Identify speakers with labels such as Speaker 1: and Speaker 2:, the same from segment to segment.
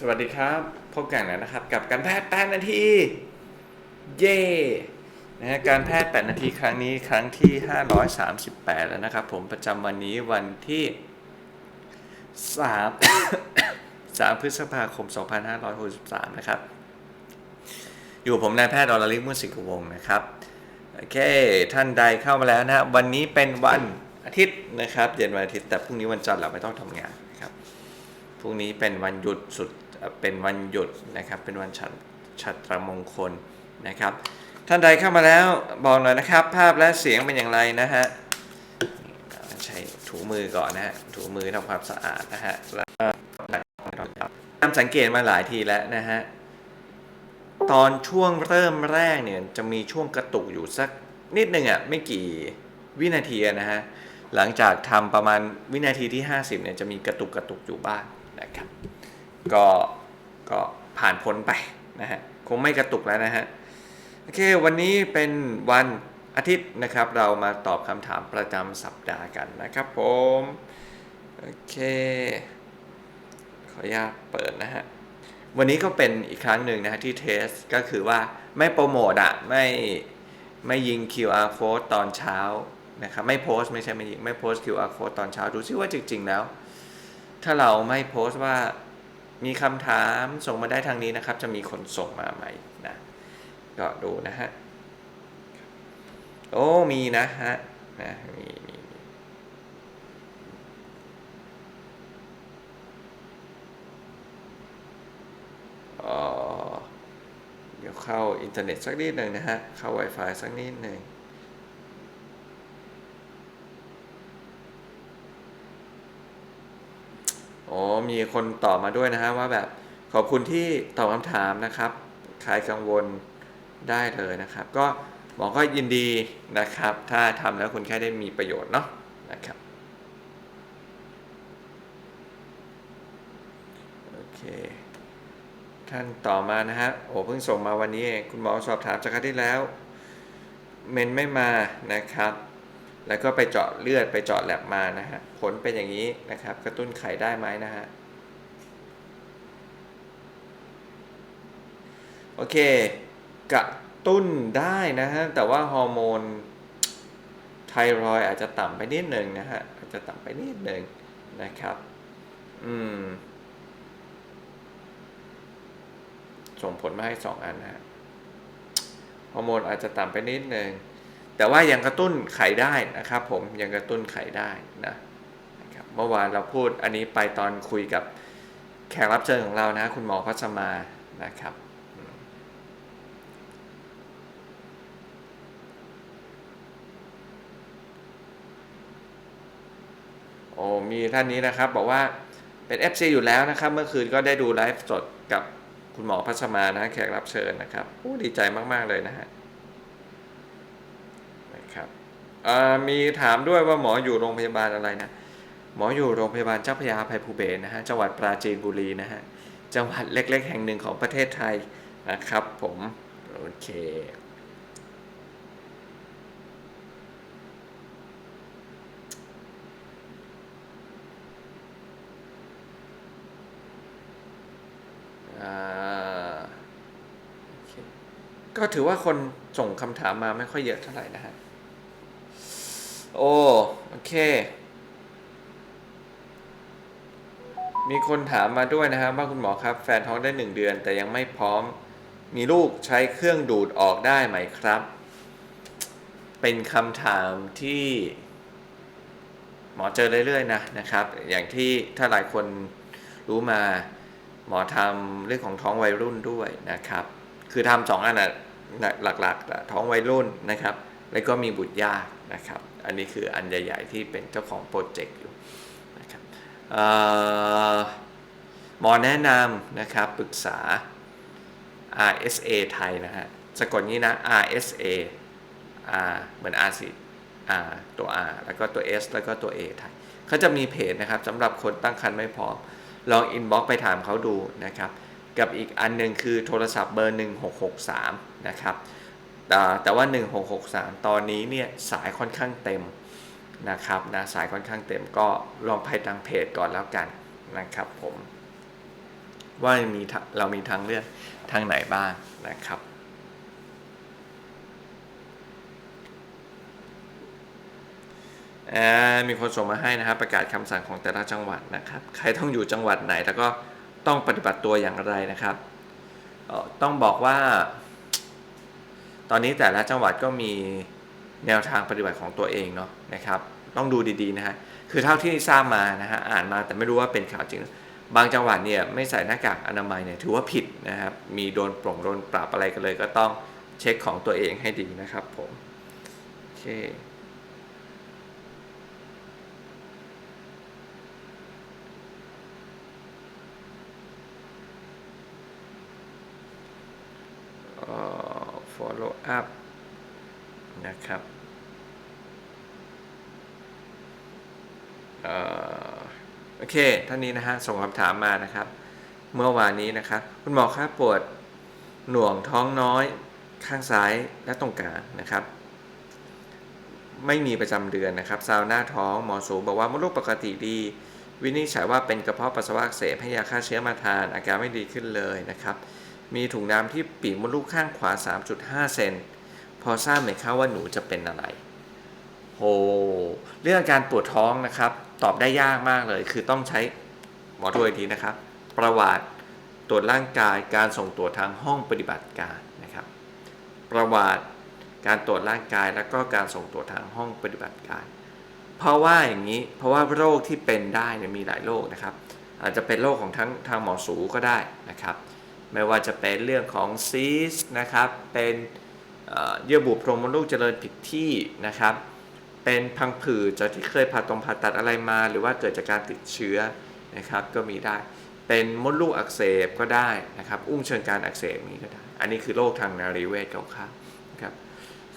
Speaker 1: สวัสดีครับ พบกันแล้วนะครับ กับการแพทย์8นาที เย่นะฮะการแพทย์8นาทีครั้งนี้ครั้งที่ 538 แล้วนะครับ ผมประจำวันนี้วันที่ 3 3 พฤษภาคม 2563 นะครับ อยู่ผมนายแพทย์อรลิกมุสิกวงนะครับ โอเค ท่านใดเข้ามาแล้วนะฮะวันนี้เป็นวันอาทิตย์นะครับ เย็นวันอาทิตย์แต่พรุ่งนี้วันจันทร์เราไม่ต้องทำงานนะครับพรุ่งนี้เป็นวันหยุดสุด เป็นวันหยุดนะครับ เป็นวันชัตชัตรมงคลนะครับ ท่านใดเข้ามาแล้วบอกหน่อยนะครับ ภาพและเสียงเป็นอย่างไรนะฮะใช้ถูมือก่อนนะฮะถูมือทำความสะอาดนะฮะแล้วตามสังเกตมาหลายทีแล้วนะฮะตอนช่วงเริ่มแรกเนี่ยจะมีช่วงกระตุกอยู่สักนิดหนึ่งอะไม่กี่วินาทีนะฮะหลังจากทำประมาณวินาทีที่ 50เนี่ยจะมีกระตุกกระตุกอยู่บ้างนะครับ ก็ ก็ผ่านพ้นไปนะฮะคงไม่กระตุกแล้วนะฮะโอเค วันนี้เป็นวันอาทิตย์นะครับ เรามาตอบคำถามประจำสัปดาห์กันนะครับผมโอเคขออนุญาตเปิดนะฮะวันนี้ก็เป็นอีกครั้งหนึ่งนะฮะที่เทสก็คือว่าไม่โปรโมทอะไม่ไม่ยิง QR code ตอนเช้านะครับไม่โพสไม่ใช่ไม่ยิงไม่โพส QR code ตอนเช้าดูซิว่าจริง ๆ แล้ว ถ้าเราไม่โพสต์ว่า มีคำถามส่งมาได้ทางนี้นะครับ จะมีคนส่งมาไหมนะก็ดูนะฮะ โอ้ มีนะฮะนะมีมีมีเอ่อเดี๋ยวเข้าอินเทอร์เน็ตสักนิดหนึ่งนะฮะ เข้า Wi-Fi สักนิดหนึ่ง อ๋อมีคนตอบมาด้วยนะฮะว่าแบบขอบคุณที่ตอบคำถามนะครับใครกังวลได้เลยนะครับ ก็หมอก็ยินดีนะครับ ถ้าทำแล้วคุณแค่ได้มีประโยชน์เนาะนะครับโอเคท่านต่อมานะฮะโอ้เพิ่งส่งมาวันนี้เองคุณหมอสอบถามจากครั้งที่แล้ว เมนไม่มานะครับ แล้วก็ไปเจาะเลือดไปเจาะแลบมานะฮะผลเป็นอย่างนี้นะครับ กระตุ้นไข่ได้ไหมนะฮะโอเค กระตุ้นได้นะฮะแต่ว่าฮอร์โมนไทรอยอาจจะต่ำไปนิดหนึ่งนะฮะอาจจะต่ำไปนิดหนึ่งนะครับอืมส่งผลมาให้สองอันนะฮะฮอร์โมนอาจจะต่ำไปนิดหนึ่ง แต่ว่ายังกระตุ้นไข่ได้นะครับ ผมยังกระตุ้นไข่ได้นะนะครับเมื่อวานเราพูดอันนี้ไปตอนคุยกับแขกรับเชิญของเรานะ คุณหมอพัชมานะครับโอ้มีท่านนี้นะครับบอกว่าเป็น FC อยู่แล้วนะครับ เมื่อคืนก็ได้ดูไลฟ์สดกับคุณหมอพัชมานะแขกรับเชิญนะครับโอ้ดีใจมาก ๆ เลยนะฮะ นะครับมีถามด้วยว่าหมออยู่โรงพยาบาลอะไรนะ หมออยู่โรงพยาบาลเจ้าพระยาภัยภูเบศนะฮะจังหวัดปราจีนบุรีนะฮะจังหวัดเล็ก ๆ แห่งหนึ่งของประเทศไทยนะครับผม โอเค อ่าโอเค ก็ถือว่าคนส่งคำถามมาไม่ค่อยเยอะเท่าไหร่นะฮะ โอ้โอเค มีคนถามมาด้วยนะครับว่าคุณหมอครับ แฟนท้องได้หนึ่งเดือน แต่ยังไม่พร้อม มีลูกใช้เครื่องดูดออกได้ไหมครับ เป็นคำถามที่ หมอเจอเรื่อยๆนะนะครับ อย่างที่ถ้าหลายคนรู้มาหมอทำเรื่องของท้องวัยรุ่นด้วยนะครับ คือทำสองอันน่ะ หลักๆ ท้องวัยรุ่นนะครับ แล้วก็มีบุตรยากนะครับ อันนี้คืออันใหญ่ ๆ ที่เป็นเจ้าของโปรเจกต์อยู่นะครับหมอแนะนำนะครับปรึกษา RSA ไทยนะฮะสะกดนี้นะ RSA R เหมือน R สิ R ตัว R แล้วก็ตัว S แล้วก็ตัว A ไทยเขาจะมีเพจนะครับสำหรับคนตั้งครรภ์ไม่พร้อม ลองอินบ็อกไปถามเขาดูนะครับ กับอีกอันหนึ่งคือโทรศัพท์เบอร์ 1663 นะครับแต่แต่ว่า 1663 ตอนนี้เนี่ยสายค่อนข้างเต็มนะครับนะสายค่อนข้างเต็มก็ลองไปทางเพจก่อนแล้วกันนะครับผมว่ามีเรามีทางเลือกทางไหนบ้างนะครับ มีคนส่งมาให้นะครับประกาศคำสั่งของแต่ละจังหวัดนะครับ ใครต้องอยู่จังหวัดไหนแล้วก็ ต้องปฏิบัติตัวอย่างไรนะครับต้องบอกว่า ตอนนี้แต่ละจังหวัดก็มีแนวทางปฏิบัติของตัวเองเนาะนะครับ ต้องดูดีๆนะฮะคือเท่าที่ทราบมานะฮะอ่านมาแต่ไม่รู้ว่าเป็นข่าวจริง บางจังหวัดเนี่ยไม่ใส่หน้ากากอนามัยเนี่ยถือว่าผิดนะครับ มีโดนปร่งโดนปรับอะไรกันเลย ก็ต้องเช็คของตัวเองให้ดีนะครับผมโอเค follow up นะครับออโอเคท่านนี้นะฮะ ส่งคำถามมานะครับ เมื่อวานนี้นะครับ คุณหมอครับปวดหน่วงท้องน้อยข้างซ้ายและตรงกลางนะครับ ไม่มีประจำเดือนนะครับ ซาวหน้าท้องหมอสูบอกว่ามดลูกปกติดี วินิจฉัยว่าเป็นกระเพาะปัสสาวะอักเสบให้ยาฆ่าเชื้อมาทาน อาการไม่ดีขึ้นเลยนะครับ มีถุงน้ำที่ปีกมดลูกข้างขวา 3.5 เซน พอทราบไหมครับว่าหนูจะเป็นอะไรโหเรื่องการปวดท้องนะครับ ตอบได้ยากมากเลย คือต้องใช้หมอดูอีกทีนะครับ ประวัติตรวจร่างกายการส่งตรวจทางห้องปฏิบัติการนะครับ ประวัติการตรวจร่างกายแล้วก็การส่งตรวจทางห้องปฏิบัติการ เพราะว่าอย่างนี้เพราะว่าโรคที่เป็นได้เนี่ยมีหลายโรคนะครับ อาจจะเป็นโรคของทั้งทางหมอสูก็ได้นะครับ ไม่ว่าจะเป็นเรื่องของซีสนะครับ เป็นเยื่อบุโพรงมดลูกเจริญผิดที่นะครับ เป็นพังผืดจากที่เคยผ่าตรงผ่าตัดอะไรมา หรือว่าเกิดจากการติดเชื้อนะครับ ก็มีได้ เป็นมดลูกอักเสบก็ได้นะครับ อุ้งเชิงการอักเสบนี้ก็ได้ อันนี้คือโรคทางนารีเวชคร่าวๆนะครับ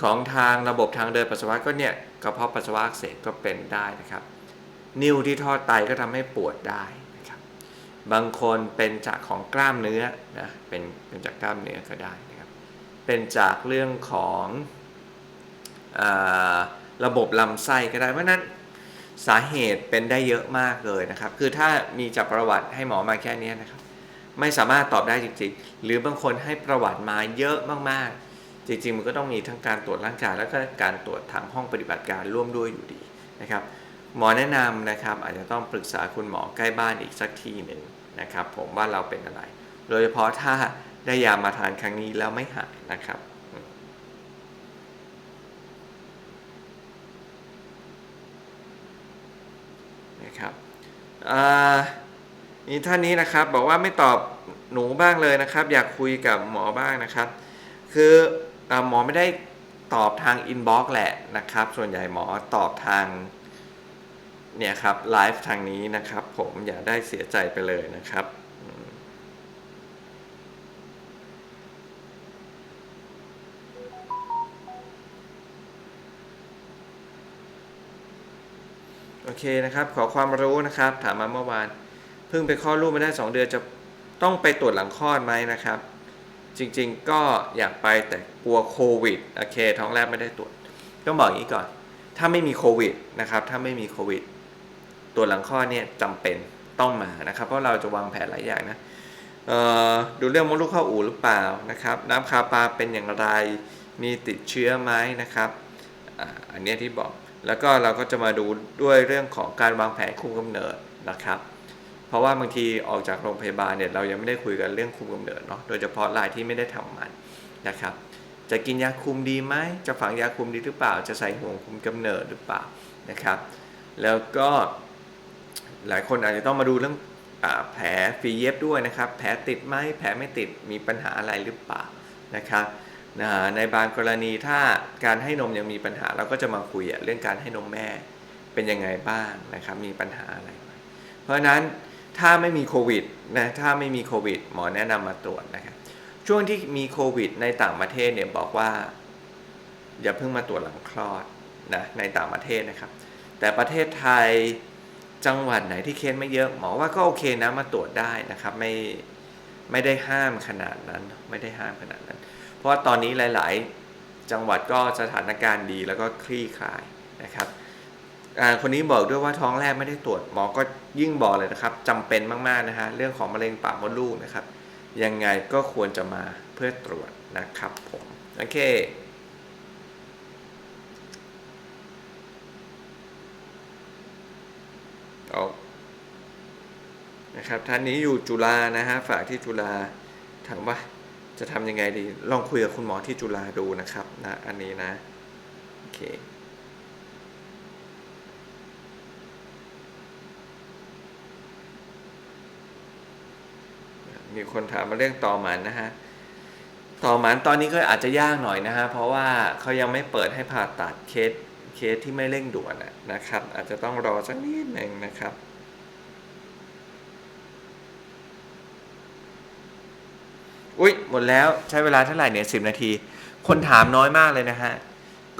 Speaker 1: ของทางระบบทางเดินปัสสาวะก็เนี่ยกระเพาะปัสสาวะอักเสบก็เป็นได้นะครับ นิ้วที่ทอดไตก็ทำให้ปวดได้ บางคนเป็นจากของกล้ามเนื้อนะเป็นเป็นจากกล้ามเนื้อก็ได้นะครับเป็นจากเรื่องของอระบบลำไส้ก็ได้เพราะนั้นสาเหตุเป็นได้เยอะมากเลยนะครับ คือถ้ามีจากประวัติให้หมอมาแค่นี้นะครับ ไม่สามารถตอบได้จริงๆ หรือบางคนให้ประวัติมาเยอะมากๆ จริงๆ มันก็ต้องมีทั้งการตรวจร่างกายแล้วก็การตรวจทางห้องปฏิบัติการร่วมด้วยอยู่ดีนะครับ หมอแนะนำนะครับอาจจะต้องปรึกษาคุณหมอใกล้บ้านอีกสักทีหนึ่งนะครับ ผมว่าเราเป็นอะไร โดยเฉพาะถ้าได้ยามาทานครั้งนี้แล้วไม่หายนะครับนะครับอ่ามีท่านนี้นะครับบอกว่าไม่ตอบหนูบ้างเลยนะครับ อยากคุยกับหมอบ้างนะครับ คืออหมอไม่ได้ตอบทางอินบ็อกซ์แหละนะครับ ส่วนใหญ่หมอตอบทาง เนี่ยครับไลฟ์ทางนี้นะครับผมอย่าได้เสียใจไปเลยนะครับโอเคนะครับขอความรู้นะครับ ถามมาเมื่อวานเพิ่งไปคลอดลูกมาได้ 2 เดือนจะต้องไปตรวจหลังคลอดไหมนะครับ จริงๆก็อยากไปแต่กลัวโควิดโอเคท้องแรกไม่ได้ตรวจต้องบอกอย่างนี้ก่อน ถ้าไม่มีโควิดนะครับ ถ้าไม่มีโควิด ตรวหลังคลอเนี่ยจำเป็นต้องมานะครับเพราะเราจะวางแผนหลายอย่างนะดูเรื่องมดลูกเข้าอู่หรือเปล่านะครับน้ำคาปลาเป็นอย่างไรมีติดเชื้อไหมนะครับออันนี้ที่บอกแล้วก็เราก็จะมาดูด้วยเรื่องของการวางแผนคุมกำเนิดนะครับ เพราะว่าบางทีออกจากโรงพยาบาลเนี่ยเรายังไม่ได้คุยกันเรื่องคุมกำเนิดเนาะโดยเฉพาะรายที่ไม่ได้ทำมันนะครับ จะกินยาคุมดีไหมจะฝังยาคุมดีหรือเปล่า จะใส่ห่วงคุมกำเนิดหรือเปล่านะครับ แล้วก็ หลายคนอาจจะต้องมาดูเรื่องอแผลฝีเย็บด้วยนะครับ แผลติดไหมแผลไม่ติดมีปัญหาอะไรหรือเปล่านะครับในบางกรณีถ้าการให้นมยังมีปัญหาเราก็จะมาคุยเรื่องการให้นมแม่เป็นยังไงบ้างนะครับมีปัญหาอะไร เพราะฉะนั้นถ้าไม่มีโควิดนะถ้าไม่มีโควิด หมอแนะนำมาตรวจนะครับช่วงที่มีโควิด ในต่างประเทศเนี่ยบอกว่า อย่าเพิ่งมาตรวจหลังคลอดนะในต่างประเทศนะครับ แต่ประเทศไทย จังหวัดไหนที่เคสไม่เยอะหมอว่าก็โอเคนะมาตรวจได้นะครับ ไม่ไม่ได้ห้ามขนาดนั้น ไม่ได้ห้ามขนาดนั้น เพราะว่าตอนนี้หลาย ๆ จังหวัดก็สถานการณ์ดีแล้วก็คลี่คลายนะครับคนนี้บอกด้วยว่าท้องแรกไม่ได้ตรวจหมอก็ยิ่งบอกเลยนะครับจำเป็นมากๆนะฮะเรื่องของมะเร็งปากมดลูกนะครับ ยังไงก็ควรจะมาเพื่อตรวจนะครับผมโอเค เอา นะครับท่านนี้อยู่จุฬานะฮะฝากที่จุฬาถามว่าจะทำยังไงดี ลองคุยกับคุณหมอที่จุฬาดูนะครับนะอันนี้นะโอเคมีคนถามมาเรื่องต่อหมันนะฮะ ต่อหมันตอนนี้ก็อาจจะยากหน่อยนะฮะ เพราะว่าเขายังไม่เปิดให้ผ่าตัดเคสเคสที่ไม่เร่งด่วนนะครับ อาจจะต้องรอสักนิดหนึ่งนะครับ อุ้ยหมดแล้วใช้เวลาเท่าไหร่เนี่ยสิบนาที คนถามน้อยมากเลยนะฮะ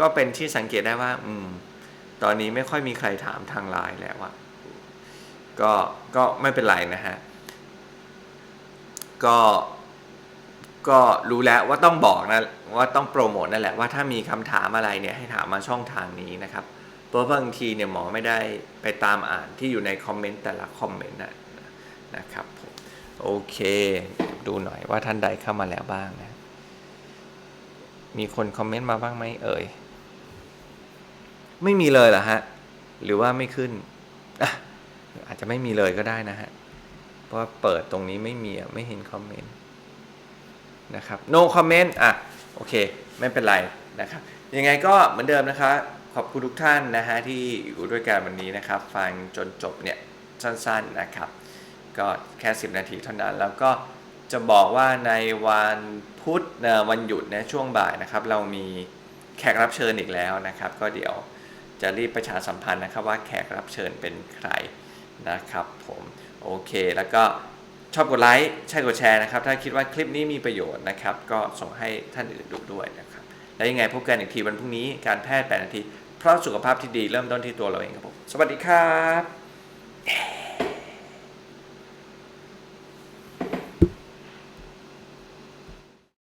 Speaker 1: ก็เป็นที่สังเกตได้ว่า อืม ตอนนี้ไม่ค่อยมีใครถามทางไลน์แล้วอะก็ก็ไม่เป็นไรนะฮะ ก็ก็รู้แล้วว่าต้องบอกนะว่าต้องโปรโมทนั่นแหละว่าถ้ามีคำถามอะไรเนี่ยให้ถามมาช่องทางนี้นะครับเพราะบางทีเนี่ยหมอไม่ได้ไปตามอ่านที่อยู่ในคอมเมนต์แต่ละคอมเมนต์นะนะครับผม โอเค ดูหน่อยว่าท่านใดเข้ามาแล้วบ้างนะ มีคนคอมเมนต์มาบ้างไหมเอ่ย ไม่มีเลยเหรอฮะ หรือว่าไม่ขึ้นอะอาจจะไม่มีเลยก็ได้นะฮะ เพราะว่าเปิดตรงนี้ไม่มีอะไม่เห็นคอมเมนต์นะครับ no comment อะ โอเค ไม่เป็นไรนะครับ ยังไงก็เหมือนเดิมนะคะขอบคุณทุกท่านนะฮะที่อยู่ด้วยกันวันนี้นะครับ ฟังจนจบเนี่ยสั้นๆนะครับ ก็แค่ 10 นาทีเท่านั้น แล้วก็จะบอกว่าในวันพุธวันหยุดนะช่วงบ่ายนะครับ เรามีแขกรับเชิญอีกแล้วนะครับ ก็เดี๋ยวจะรีบประชาสัมพันธ์นะครับว่าแขกรับเชิญเป็นใครนะครับผมโอเค แล้วก็ชอบกดไลค์ใช่กดแชร์นะครับ ถ้าคิดว่าคลิปนี้มีประโยชน์นะครับ ก็ส่งให้ท่านอื่นดูด้วยนะครับ แล้วยังไงพบกันอีกทีวันพรุ่งนี้การแพทย์8นาที เพราะสุขภาพที่ดีเริ่มต้นที่ตัวเราเองครับผม สวัสดีครับ